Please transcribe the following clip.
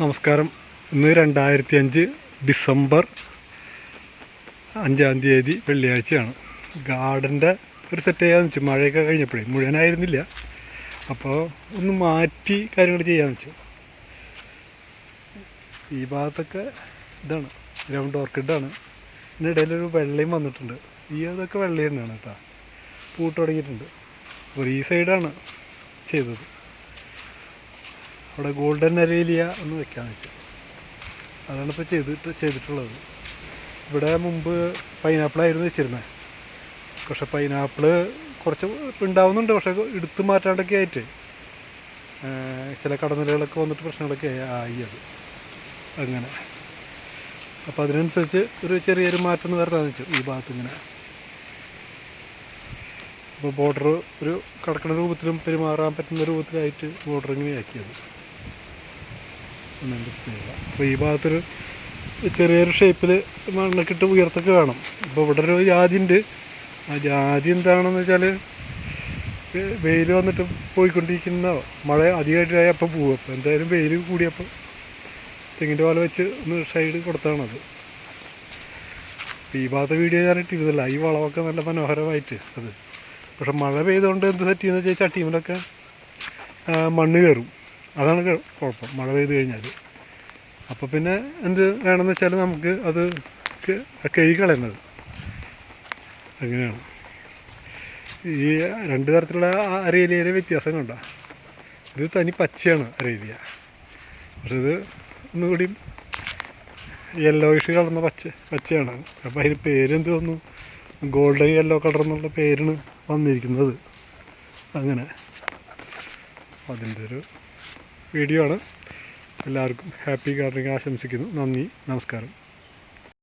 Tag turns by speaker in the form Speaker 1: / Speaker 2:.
Speaker 1: നമസ്കാരം. ഇന്ന് രണ്ടായിരത്തി അഞ്ച് ഡിസംബർ അഞ്ചാം തീയതി വെള്ളിയാഴ്ചയാണ്. ഗാർഡന്റെ ഒരു സെറ്റ് ചെയ്യാന്ന് വെച്ചു. മഴയൊക്കെ കഴിഞ്ഞപ്പോഴേ. മുഴുവനായിരുന്നില്ല. അപ്പോൾ ഒന്ന് മാറ്റി കാര്യങ്ങൾ ചെയ്യാന്ന് വെച്ചു. ഈ ഭാഗത്തൊക്കെ ഇതാണ്. ഗ്രൗണ്ട് ഓർക്കിഡാണ്. ഇതിന്റെ ഇടയിലൊരു വെള്ളയും വന്നിട്ടുണ്ട്. ഈ അതൊക്കെ വെള്ളയും തന്നെയാണ് കേട്ടോ. പൂട്ട് തുടങ്ങിയിട്ടുണ്ട്. അപ്പോൾ ഈ സൈഡാണ് ചെയ്തത്. അവിടെ ഗോൾഡൻ അരേലിയ എന്ന് വെക്കാന്ന് വെച്ചു. അതാണ് ഇപ്പോൾ ചെയ്തിട്ട് ചെയ്തിട്ടുള്ളത്. ഇവിടെ മുമ്പ് പൈനാപ്പിളായിരുന്നു വെച്ചിരുന്നത് പക്ഷെ പൈനാപ്പിൾ കുറച്ച് ഉണ്ടാവുന്നുണ്ട് പക്ഷെ എടുത്തു മാറ്റാണ്ടൊക്കെ ആയിട്ട്. ചില കടന്നലുകളൊക്കെ വന്നിട്ട് പ്രശ്നങ്ങളൊക്കെ ആയി അത്. അങ്ങനെ. അപ്പോൾ അതിനനുസരിച്ച് ഒരു ചെറിയൊരു മാറ്റം എന്ന് വരുത്താന്ന് വെച്ചു ഈ ഭാഗത്ത് ഇങ്ങനെ. അപ്പോൾ ബോർഡർ ഒരു കടക്കണ രൂപത്തിലും പെരുമാറാൻ പറ്റുന്ന രൂപത്തിലായിട്ട് ബോർഡർ ഇങ്ങനെ ആക്കിയത് പ്രത്യേകത അപ്പോൾ ഈ ഭാഗത്തൊരു ചെറിയൊരു ഷേപ്പിൽ മണ്ണൊക്കെ ഇട്ട് ഉയർത്തൊക്കെ കാണും. ഇപ്പോൾ ഇവിടെ ഒരു ജാതി ഉണ്ട് ആ ജാതി എന്താണെന്ന് വെച്ചാൽ വെയിൽ വന്നിട്ട് പോയിക്കൊണ്ടിരിക്കുന്ന മഴ അധികമായിട്ടായി അപ്പോൾ പോകും അപ്പോൾ എന്തായാലും വെയിൽ കൂടിയപ്പോൾ തെങ്ങിന്റെ പാല വെച്ച് ഒന്ന് സൈഡ് കൊടുത്താണത് അപ്പോൾ ഈ ഭാഗത്തെ വീഡിയോ ഞാൻ ഇട്ടിരുന്നില്ല. ഈ വളമൊക്കെ നല്ല മനോഹരമായിട്ട് അത്. പക്ഷെ മഴ പെയ്തുകൊണ്ട് എന്ത് സെറ്റ് ചെയ്യുന്ന വെച്ചാൽ ചട്ടീമിലൊക്കെ മണ്ണ് കയറും അതാണ് കുഴപ്പം. മഴ പെയ്ത് കഴിഞ്ഞാൽ. അപ്പോൾ പിന്നെ എന്ത് വേണമെന്ന് വെച്ചാൽ നമുക്ക് അത് കഴുകിക്കളയുന്നത്. കഴുകി അങ്ങനെയാണ്. ഈ രണ്ട് തരത്തിലുള്ള ആ അരേലിയയിലെ വ്യത്യാസം കണ്ട ഇത് തനി പച്ചയാണ് അരയിലിയ പക്ഷെ ഇത് ഒന്നുകൂടി യെല്ലോയിഷ് കളർന്ന പച്ച പച്ചയാണ്. അപ്പോൾ അതിന് പേരെന്ത് വന്നു? ഗോൾഡൻ യെല്ലോ കളർ എന്നുള്ള പേരിന് വന്നിരിക്കുന്നത്. അങ്ങനെ. അതിന്റെ ഒരു വീഡിയോ ആണ്. എല്ലാവർക്കും ഹാപ്പി ഗാർഡനിങ് ആശംസിക്കുന്നു. നന്ദി. നമസ്കാരം.